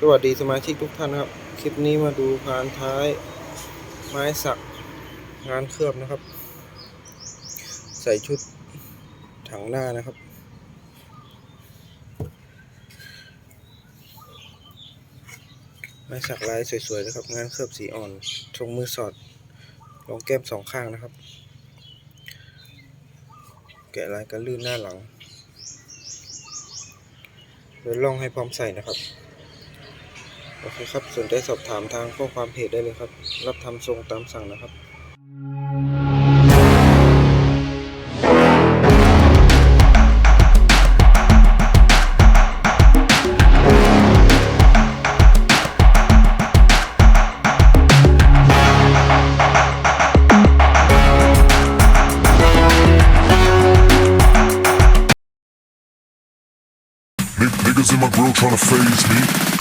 สวัสดีสมาชิกทุกท่านนะครับ คลิปนี้มาดูพานท้ายไม้สักงานเคลือบนะครับ ใส่ชุดถังหน้านะครับ ไม้สักลายสวยๆนะครับ งานเคลือบสีอ่อนทรงมือสอดรองแก้มสองข้างนะครับ แกะลายกันลื่นหน้าหลังโดยล่องให้พร้อมใส่นะครับ โอเคครับสนใจสอบถามทางข้อความเพจได้เลยครับ รับทำทรงตามสั่งนะครับ Niggas in my grill tryna phase me.